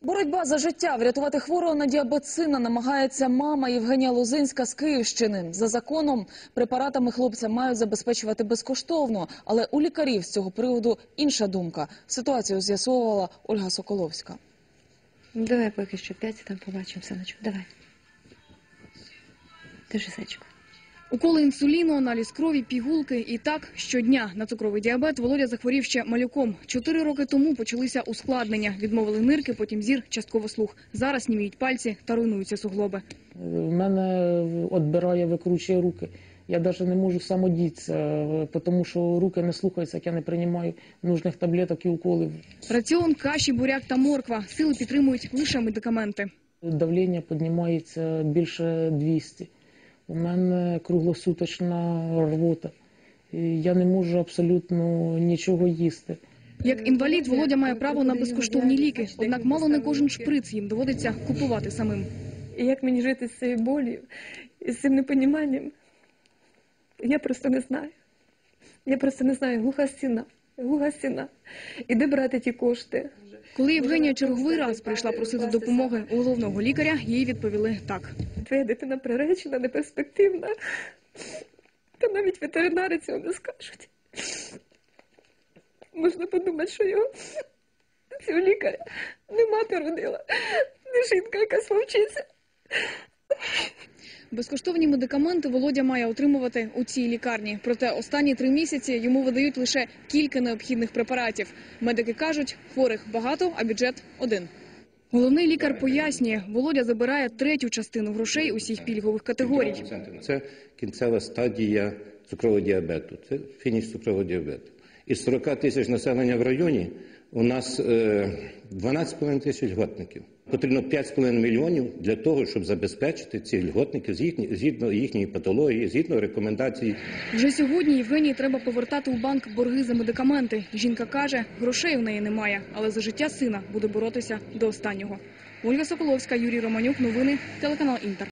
Боротьба за життя врятувати хворого на діабет сина намагається мама Євгенія Лозинська з Київщини. За законом препаратами хлопця мають забезпечувати безкоштовно, але у лікарів з цього приводу інша думка. Ситуацію з'ясовувала Ольга Соколовська. Ну, давай поки що п'ять, там побачимо, синочку. Давай. Держи, зайчику. Уколи інсуліну, аналіз крові, пігулки і так щодня на цукровий діабет Володя захворів ще малюком. Чотири роки тому почалися ускладнення. Відмовили нирки, потім зір, частково слух. Зараз німіють пальці та руйнуються суглоби. В мене відбирає, викручує руки. Я навіть не можу самодітися, тому що руки не слухаються, як я не приймаю нужних таблеток і уколів. Раціон, каші, буряк та морква. Сили підтримують лише медикаменти. Давлення піднімається більше 200. У мене круглосуточна рвота. І Я не можу абсолютно нічого їсти. Як інвалід, Володя має право на безкоштовні ліки. Однак мало не кожен шприц їм доводиться купувати самим. І як мені жити з цією болью з цим непоніманням, я просто не знаю. Я просто не знаю, глуха стіна, глуха стіна. І де брати ті кошти? Коли Євгенія черговий раз прийшла просити допомоги у головного лікаря, їй відповіли так. Твоя дитина приречена, неперспективна. Та навіть ветеринари цього не скажуть. Можна подумати, що його цього лікаря не мати родила, не жінка якась вовчиця. Безкоштовні медикаменти Володя має отримувати у цій лікарні. Проте останні три місяці йому видають лише кілька необхідних препаратів. Медики кажуть, хворих багато, а бюджет один. Головний лікар пояснює, Володя забирає третю частину грошей усіх пільгових категорій. Це кінцева стадія цукрового діабету, це фініш цукрового діабету. Із 40 тисяч населення в районі у нас е, 12,5 тисяч льготників. Потрібно 5,5 мільйонів для того, щоб забезпечити цих льготників згідно їхньої патології, згідно рекомендацій Вже сьогодні Євгенії треба повертати у банк борги за медикаменти. Жінка каже, грошей у неї немає, але за життя сина буде боротися до останнього. Ольга Соколовська, Юрій Романюк. Новини телеканал Інтер.